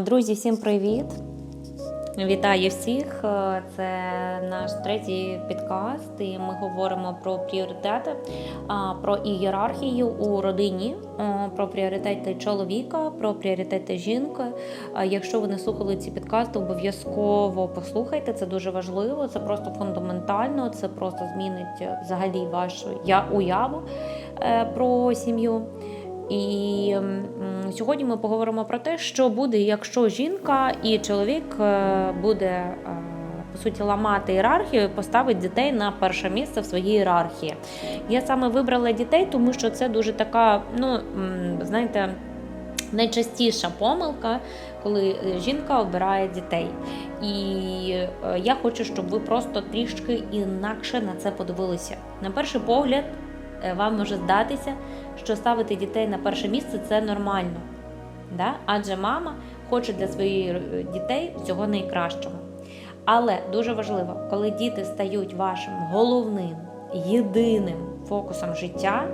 Друзі, всім привіт! Вітаю всіх! Це наш третій підкаст, і ми говоримо про пріоритети, про ієрархію у родині, про пріоритети чоловіка, про пріоритети жінки. Якщо ви не слухали ці підкасти, обов'язково послухайте. Це дуже важливо, це просто фундаментально, це просто змінить взагалі вашу уяву е, про сім'ю. І сьогодні ми поговоримо про те, що буде, якщо жінка і чоловік е, буде е, по суті ламати ієрархію, і поставить дітей на перше місце в своїй ієрархії. Я саме вибрала дітей, тому що це дуже така, ну знаєте. Найчастіша помилка, коли жінка обирає дітей. І е, я хочу, щоб ви просто трішки інакше на це подивилися. На перший погляд, е, вам може здатися, що ставити дітей на перше місце це нормально. Да? Адже мама хоче для своїх е, дітей всього найкращого. Але дуже важливо, коли діти стають вашим головним, єдиним фокусом життя,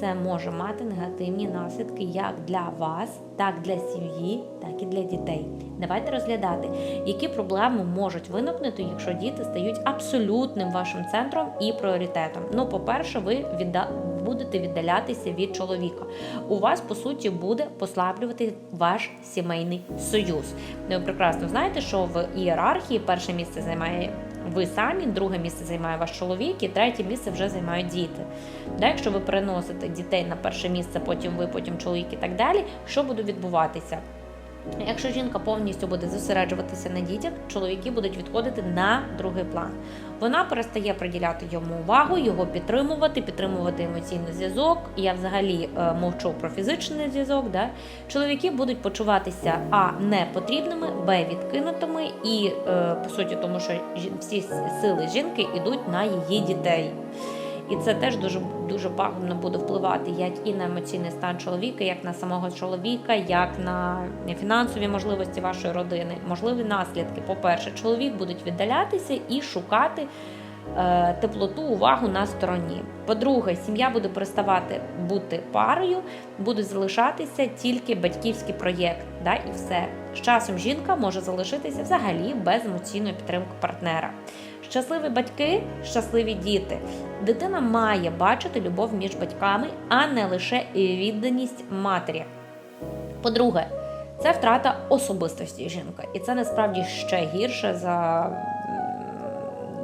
це може мати негативні наслідки як для вас, так для сім'ї, так і для дітей. Давайте розглядати, які проблеми можуть виникнути, якщо діти стають абсолютним вашим центром і пріоритетом. Ну, по-перше, ви відда... будете віддалятися від чоловіка. У вас, по суті, буде послаблювати ваш сімейний союз. Ви прекрасно знаєте, що в ієрархії перше місце займає ви самі, друге місце займає ваш чоловік, і третє місце вже займають діти. Да, якщо ви переносите дітей на перше місце, потім ви, потім чоловік і так далі, що буде відбуватися? Якщо жінка повністю буде зосереджуватися на дітях, чоловіки будуть відходити на другий план. Вона перестає приділяти йому увагу, його підтримувати, підтримувати емоційний зв'язок. Я взагалі е, мовчу про фізичний зв'язок. Да? Чоловіки будуть почуватися а непотрібними, б відкинутими, і е, по суті, тому що всі сили жінки йдуть на її дітей. І це теж дуже дуже пагубно буде впливати як і на емоційний стан чоловіка, як на самого чоловіка, як на фінансові можливості вашої родини. Можливі наслідки. По-перше, чоловік будуть віддалятися і шукати е, теплоту, увагу на стороні. По-друге, сім'я буде переставати бути парою, буде залишатися тільки батьківський проєкт. Да, і все. З часом жінка може залишитися взагалі без емоційної підтримки партнера. Щасливі батьки, щасливі діти. Дитина має бачити любов між батьками, а не лише відданість матері. По-друге, це втрата особистості жінки, і це насправді ще гірше за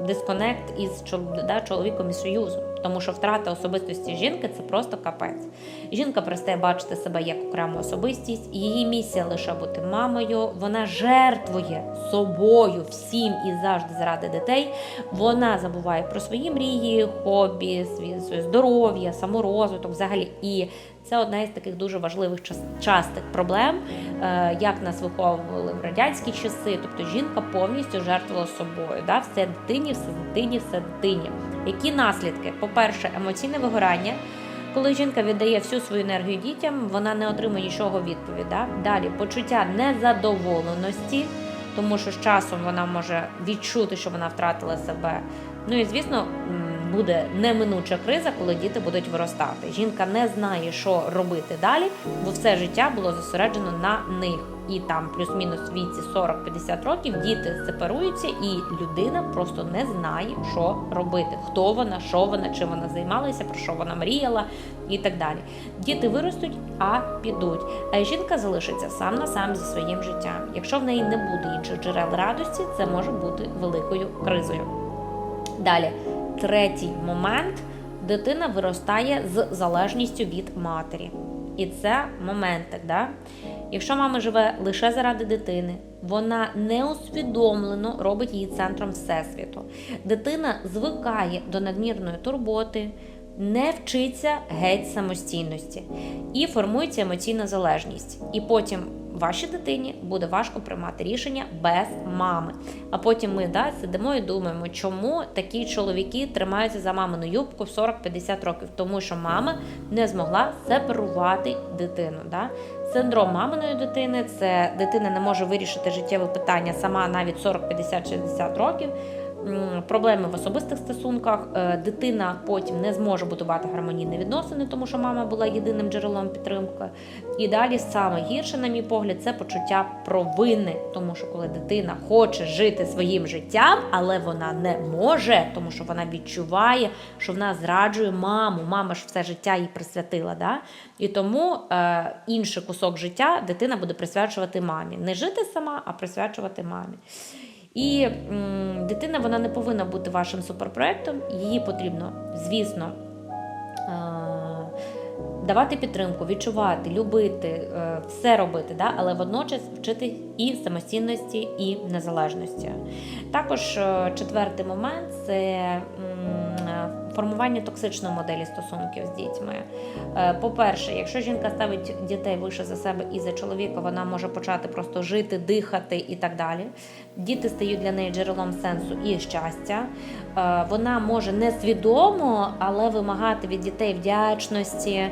дисконект із да, чоловіком і союзом. Тому що втрата особистості жінки це просто капець. Жінка перестає бачити себе як окрему особистість, її місія лише бути мамою. Вона жертвує собою всім і завжди заради дітей. Вона забуває про свої мрії, хобі, своє здоров'я, саморозвиток взагалі. І це одна із таких дуже важливих час- частих проблем, е, як нас виховували в радянські часи. Тобто жінка повністю жертвувала собою. Да? Все дитині, все дитині, все дитині. Які наслідки? По-перше, емоційне вигорання. Коли жінка віддає всю свою енергію дітям, вона не отримує нічого відповіда. Далі почуття незадоволеності, тому що з часом вона може відчути, що вона втратила себе. Ну і звісно, буде неминуча криза, коли діти будуть виростати. Жінка не знає, що робити далі, бо все життя було зосереджено на них. І там плюс-мінус віці 40-50 років діти сепаруються, і людина просто не знає, що робити, хто вона, що вона, чим вона займалася, про що вона мріяла і так далі. Діти виростуть, а підуть. А жінка залишиться сам на сам зі своїм життям. Якщо в неї не буде інших джерел радості, це може бути великою кризою. Далі, третій момент: дитина виростає з залежністю від матері. І це моментик, да? Якщо мама живе лише заради дитини, вона неусвідомлено робить її центром всесвіту. Дитина звикає до надмірної турботи, не вчиться геть самостійності і формується емоційна залежність. І потім вашій дитині буде важко приймати рішення без мами. А потім ми да, сидимо і думаємо, чому такі чоловіки тримаються за мамину юбку в 40-50 років, тому що мама не змогла сепарувати дитину. Да? Синдром маминої дитини це дитина не може вирішити життєве питання сама навіть 40, 50, 60 років. Проблеми в особистих стосунках. Е, Дитина потім не зможе будувати гармонійні відносини, тому що мама була єдиним джерелом підтримки. І далі саме гірше, на мій погляд, це почуття провини, тому що коли дитина хоче жити своїм життям, але вона не може, тому що вона відчуває, що вона зраджує маму. Мама ж все життя їй присвятила. Да? І тому е, інший кусок життя дитина буде присвячувати мамі. Не жити сама, а присвячувати мамі. І м, дитина вона не повинна бути вашим суперпроектом. Її потрібно, звісно, е, давати підтримку, відчувати, любити, е, все робити, да? але водночас вчити і самостійності, і незалежності. Також е, четвертий момент це формування токсичної моделі стосунків з дітьми. Е, По-перше, якщо жінка ставить дітей вище за себе і за чоловіка, вона може почати просто жити, дихати і так далі. Діти стають для неї джерелом сенсу і щастя. Е, Вона може несвідомо, але вимагати від дітей вдячності,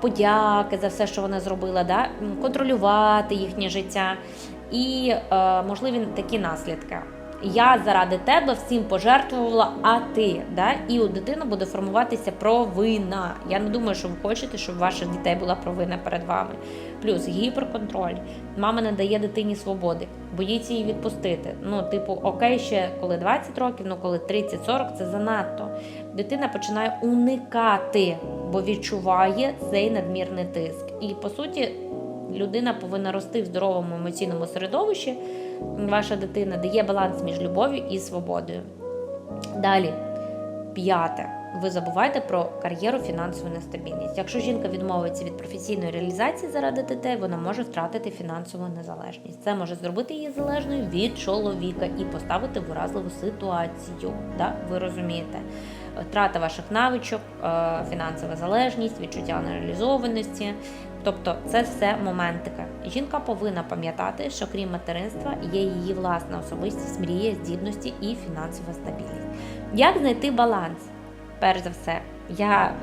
подяки за все, що вона зробила, да? контролювати їхнє життя. І е, можливі такі наслідки. Я заради тебе всім пожертвувала, а ти. Да? І у дитини буде формуватися провина. Я не думаю, що ви хочете, щоб ваших дітей була провина перед вами. Плюс гіперконтроль. Мама не дає дитині свободи, боїться її відпустити. Ну, типу, окей, ще коли 20 років, ну коли 30-40, це занадто. Дитина починає уникати, бо відчуває цей надмірний тиск. І по суті, людина повинна рости в здоровому емоційному середовищі. Ваша дитина дає баланс між любов'ю і свободою. Далі, п'яте. Ви забувайте про кар'єру, фінансову нестабільність. Якщо жінка відмовиться від професійної реалізації заради дітей, вона може втратити фінансову незалежність. Це може зробити її залежною від чоловіка і поставити в уразливу ситуацію. Да? Ви розумієте? Втрата ваших навичок, е, фінансова залежність, відчуття нереалізованості. Тобто це все моментики. Жінка повинна пам'ятати, що крім материнства є її власна особистість, мрія, здібності і фінансова стабільність. Як знайти баланс? Перш за все, я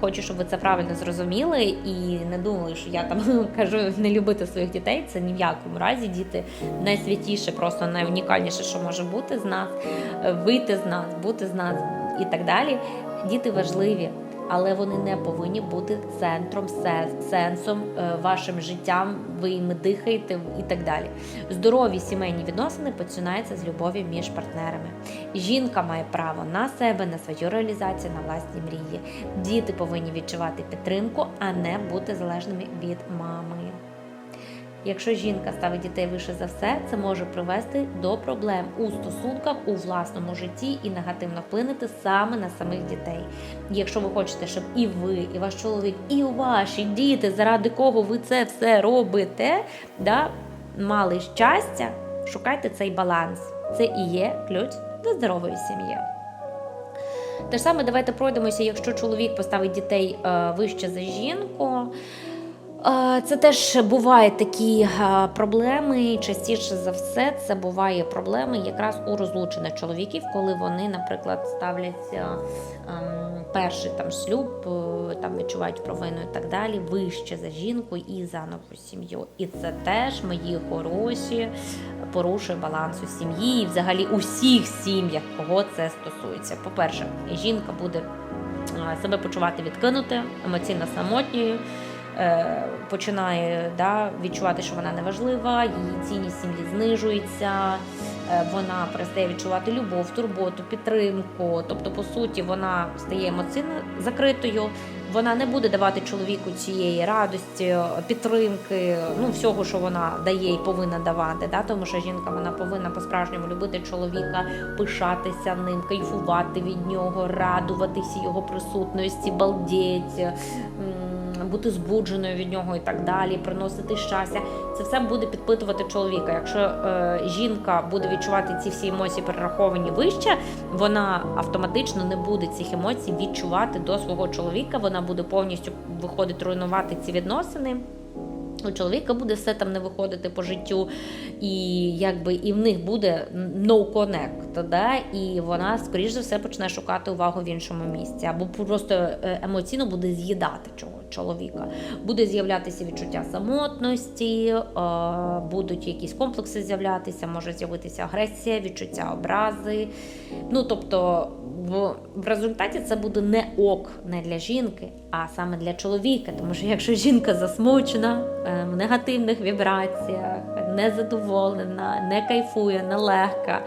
хочу, щоб ви це правильно зрозуміли і не думали, що я там кажу не любити своїх дітей. Це ні в якому разі. Діти найсвятіше, просто найунікальніше, що може бути з нас, вийти з нас, бути з нас і так далі. Діти важливі. Але вони не повинні бути центром, сенсом, е, вашим життям, ви їм дихаєте і так далі. Здорові сімейні відносини починаються з любові між партнерами. Жінка має право на себе, на свою реалізацію, на власні мрії. Діти повинні відчувати підтримку, а не бути залежними від мами. Якщо жінка ставить дітей вище за все, це може привести до проблем у стосунках у власному житті і негативно вплинути саме на самих дітей. Якщо ви хочете, щоб і ви, і ваш чоловік, і ваші діти, заради кого ви це все робите, да, мали щастя, шукайте цей баланс. Це і є ключ до здорової сім'ї. Те ж саме давайте пройдемося, якщо чоловік поставить дітей е, вище за жінку. Це теж бувають такі проблеми. Частіше за все, це буває проблеми якраз у розлучених чоловіків, коли вони, наприклад, ставлять е, ем, перший там шлюб, е, там відчувають провину і так далі, вище за жінку і за нову сім'ю. І це теж мої хороші порушує баланс у сім'ї і взагалі у всіх сім'ях, кого це стосується. По-перше, жінка буде е, себе почувати відкинути, емоційно самотньою. Е, Починає да, відчувати, що вона неважлива, її цінність сім'ї знижується, е, вона перестає відчувати любов, турботу, підтримку. Тобто, по суті, вона стає емоційно закритою. Вона не буде давати чоловіку цієї радості, підтримки, ну всього, що вона дає і повинна давати. Да? Тому що жінка вона повинна по-справжньому любити чоловіка, пишатися ним, кайфувати від нього, радуватися його присутності, балдеть. М, Бути збудженою від нього і так далі, приносити щастя. Це все буде підпитувати чоловіка. Якщо е, жінка буде відчувати ці всі емоції перераховані вище, вона автоматично не буде цих емоцій відчувати до свого чоловіка. Вона буде повністю виходить руйнувати ці відносини. У чоловіка буде все там не виходити по життю, і якби і в них буде no connect, да? і вона, скоріш за все, почне шукати увагу в іншому місці, або просто е, емоційно буде з'їдати чого, чоловіка. Буде з'являтися відчуття самотності, е, будуть якісь комплекси з'являтися, може з'явитися агресія, відчуття образи. Ну тобто, в, результаті це буде не ок не для жінки, а саме для чоловіка. Тому що якщо жінка засмучена е, в негативних вібраціях, незадоволена, не кайфує, не легка,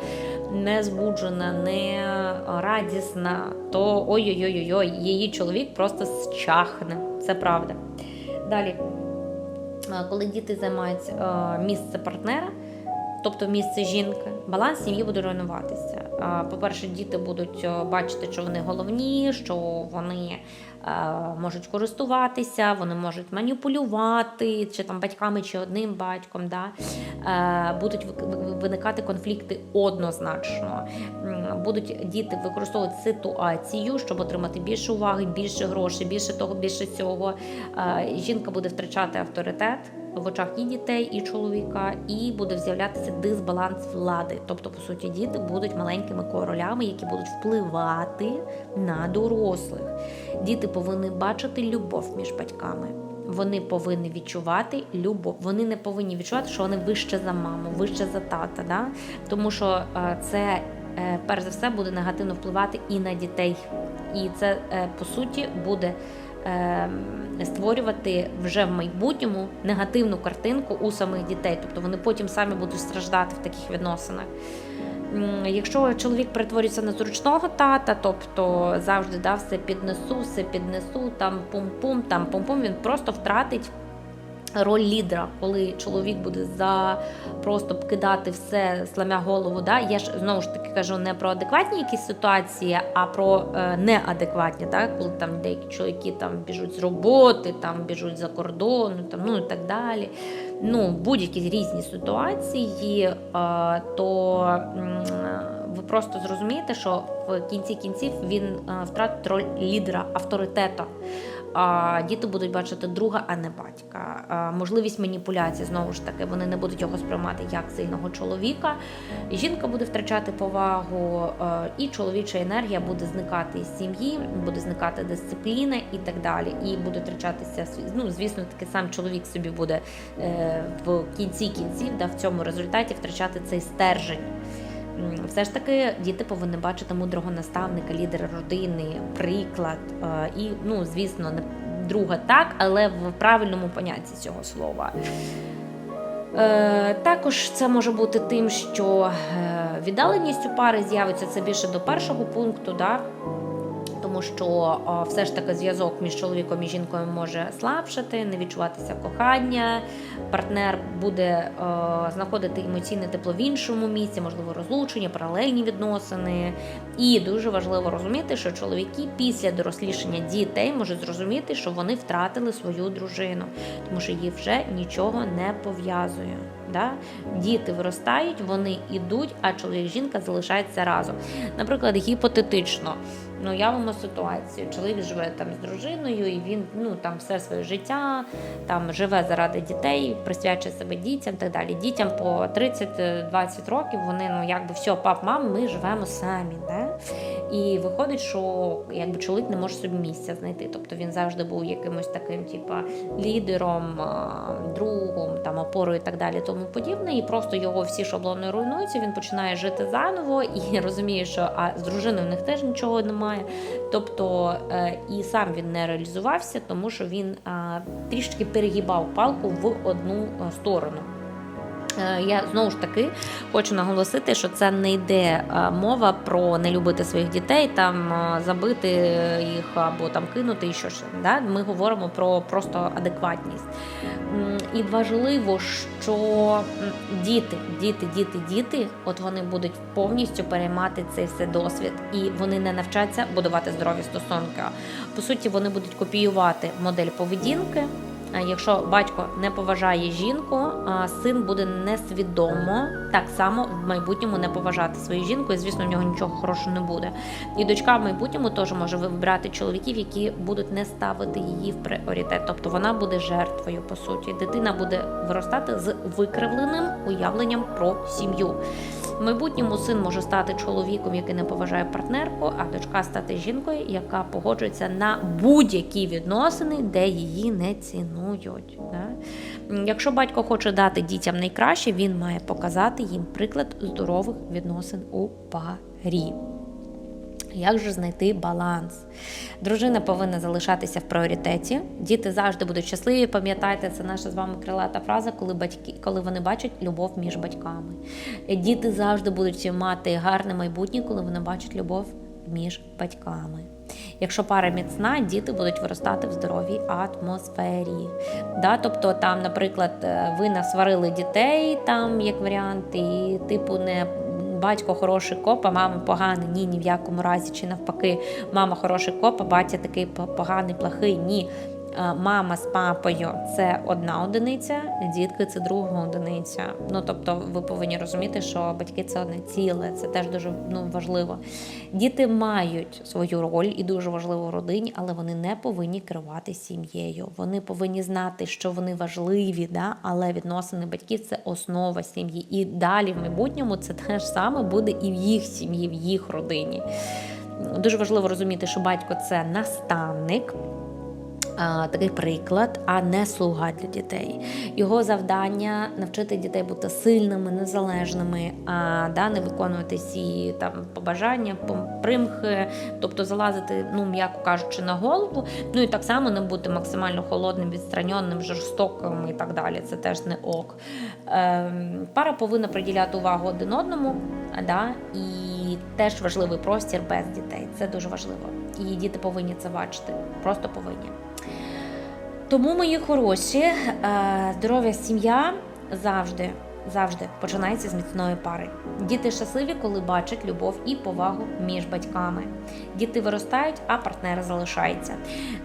не збуджена, не радісна, то ой-ой-ой, її чоловік просто счахне. Це правда. Далі, е, коли діти займають е, місце партнера, тобто місце жінки, баланс сім'ї буде руйнуватися. По-перше, діти будуть е, бачити, що вони головні, що вони е, можуть користуватися, вони можуть маніпулювати, чи там батьками, чи одним батьком. Да? Е, Будуть виникати конфлікти однозначно. Будуть діти використовувати ситуацію, щоб отримати більше уваги, більше грошей, більше того, більше цього. Жінка буде втрачати авторитет в очах і дітей, і чоловіка, і буде з'являтися дисбаланс влади. Тобто, по суті, діти будуть маленькими королями, які будуть впливати на дорослих. Діти повинні бачити любов між батьками. Вони повинні відчувати любов. Вони не повинні відчувати, що вони вище за маму, вище за тата. Да? Тому що е, це е, перш за все буде негативно впливати і на дітей. І це е, по суті буде створювати вже в майбутньому негативну картинку у самих дітей. Тобто вони потім самі будуть страждати в таких відносинах. Якщо чоловік перетворюється на зручного тата, тобто завжди да, все піднесу, все піднесу, там пум-пум, там пум-пум, він просто втратить роль лідера, коли чоловік буде за просто кидати все, сламя голову. Да? Я ж знову ж таки кажу не про адекватні якісь ситуації, а про е, неадекватні, так? коли там деякі чоловіки там біжуть з роботи, там біжуть за кордон, там, ну і так далі. Ну, будь-які різні ситуації, е, то м, ви просто зрозумієте, що в кінці кінців він е, втратить роль лідера, авторитета. А діти будуть бачити друга, а не батька. Можливість маніпуляції знову ж таки, вони не будуть його сприймати як сильного чоловіка. Жінка буде втрачати повагу, і чоловіча енергія буде зникати із сім'ї, буде зникати дисципліна і так далі. І буде втрачатися ну, звісно, таки сам чоловік собі буде е, в кінці кінців, да, в цьому результаті втрачати цей стержень. Все ж таки діти повинні бачити мудрого наставника, лідера родини, приклад. е, І, ну, звісно, друга так, але в правильному понятті цього слова. Е, Також це може бути тим, що е, віддаленість у пари з'явиться це більше до першого пункту, да? Тому що все ж таки зв'язок між чоловіком і жінкою може слабшати, не відчуватися кохання. Партнер буде знаходити емоційне тепло в іншому місці, можливо, розлучення, паралельні відносини. І дуже важливо розуміти, що чоловіки після дорослішання дітей можуть зрозуміти, що вони втратили свою дружину, тому що їх вже нічого не пов'язує. Да? Діти виростають, вони йдуть, а чоловік і жінка залишаються разом. Наприклад, гіпотетично. Ну, явимо ситуацію. Чоловік живе там з дружиною, і він ну там все своє життя там живе заради дітей, присвячує себе дітям так далі. Дітям по 30-20 років вони ну якби все, пап, мам, ми живемо самі. Да? І виходить, що якби чоловік не може собі місця знайти. Тобто він завжди був якимось таким, типа лідером, другом, там опорою і так далі, тому подібне. І просто його всі шаблони руйнуються. Він починає жити заново і розуміє, що а з дружиною в них теж нічого немає. Тобто е, і сам він не реалізувався, тому що він трішки перегибав палку в одну сторону. Е, Я знову ж таки хочу наголосити, що це не йде е, мова про не любити своїх дітей, там е, забити їх або там кинути і що ще. Да? Ми говоримо про просто адекватність. І важливо, що діти, діти, діти, діти, от вони будуть повністю переймати цей все досвід, і вони не навчаться будувати здорові стосунки. По суті, вони будуть копіювати модель поведінки. А Якщо батько не поважає жінку, син буде несвідомо так само в майбутньому не поважати свою жінку, і звісно, в нього нічого хорошого не буде. І дочка в майбутньому теж може вибирати чоловіків, які будуть не ставити її в пріоритет. Тобто вона буде жертвою, по суті. Дитина буде виростати з викривленим уявленням про сім'ю. В майбутньому син може стати чоловіком, який не поважає партнерку, а дочка стати жінкою, яка погоджується на будь-які відносини, де її не цінують. Якщо батько хоче дати дітям найкраще, він має показати їм приклад здорових відносин у парі. Як же знайти баланс? Дружина повинна залишатися в пріоритеті. Діти завжди будуть щасливі. Пам'ятайте, це наша з вами крилата фраза, коли батьки, коли вони бачать любов між батьками. Діти завжди будуть мати гарне майбутнє, коли вони бачать любов між батьками. Якщо пара міцна, діти будуть виростати в здоровій атмосфері. Да? Тобто, там, наприклад, е, ви насварили дітей, там як варіант, і типу не батько хороший коп, а мама погана, ні, ні в якому разі, чи навпаки, мама хороший коп, а батя такий поганий, плохий, ні. Е, мама з папою це одна одиниця, дітки це друга одиниця. Ну тобто, ви повинні розуміти, що батьки це одне ціле, це теж дуже ну, важливо. Діти мають свою роль і дуже важливу в родині, але вони не повинні керувати сім'єю. Вони повинні знати, що вони важливі, да? але відносини батьків це основа сім'ї. І далі в майбутньому це те ж саме буде і в їх сім'ї, в їх родині. Дуже важливо розуміти, що батько це наставник такий приклад, а не слуга для дітей. Його завдання навчити дітей бути сильними, незалежними, а да, не виконувати всі там побажання, примхи, тобто залазити, ну м'яко кажучи, на голову. Ну і так само не бути максимально холодним, відстраненним, жорстоким і так далі. Це теж не ок. Ем, пара повинна приділяти увагу один одному, да, і теж важливий простір без дітей. Це дуже важливо. І діти повинні це бачити. Просто повинні. Тому, мої хороші, е, здоров'я сім'я завжди завжди починається з міцної пари. Діти щасливі, коли бачать любов і повагу між батьками. Діти виростають, а партнер залишається.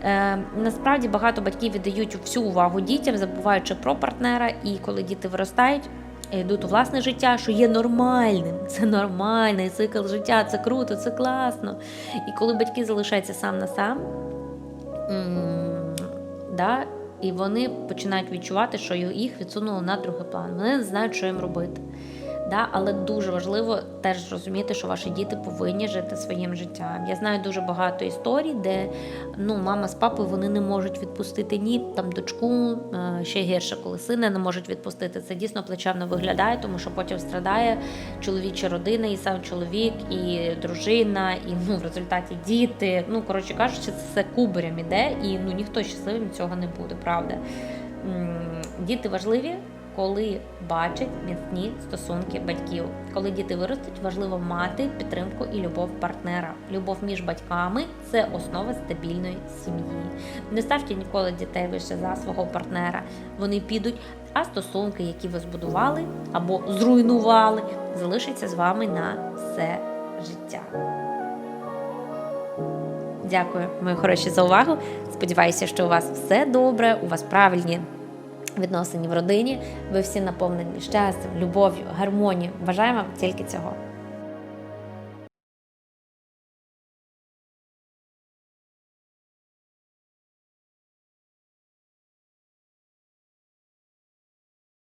Е, Насправді багато батьків віддають всю увагу дітям, забуваючи про партнера. І коли діти виростають, йдуть у власне життя, що є нормальним. Це нормальний цикл життя, це круто, це класно. І коли батьки залишаються сам на сам да, і вони починають відчувати, що їх відсунули на другий план. Вони не знають, що їм робити. Да? Але дуже важливо теж розуміти, що ваші діти повинні жити своїм життям. Я знаю дуже багато історій, де ну, мама з папою вони не можуть відпустити ні там дочку, е, ще гірше, коли сина не можуть відпустити. Це дійсно плечевно виглядає, тому що потім страдає чоловіча родина, і сам чоловік, і дружина, і ну, в результаті діти. Ну, коротше кажучи, це все кубарем іде, і ну ніхто щасливим цього не буде, правда. Діти важливі коли бачать міцні стосунки батьків. Коли діти виростуть, важливо мати підтримку і любов партнера. Любов між батьками це основа стабільної сім'ї. Не ставте ніколи дітей вище за свого партнера. Вони підуть, а стосунки, які ви збудували або зруйнували, залишаться з вами на все життя. Дякую, мої хороші, за увагу. Сподіваюся, що у вас все добре, у вас правильні відносині в родині. Ви всі наповнені щастям, любов'ю, гармонією. Бажаємо вам тільки цього.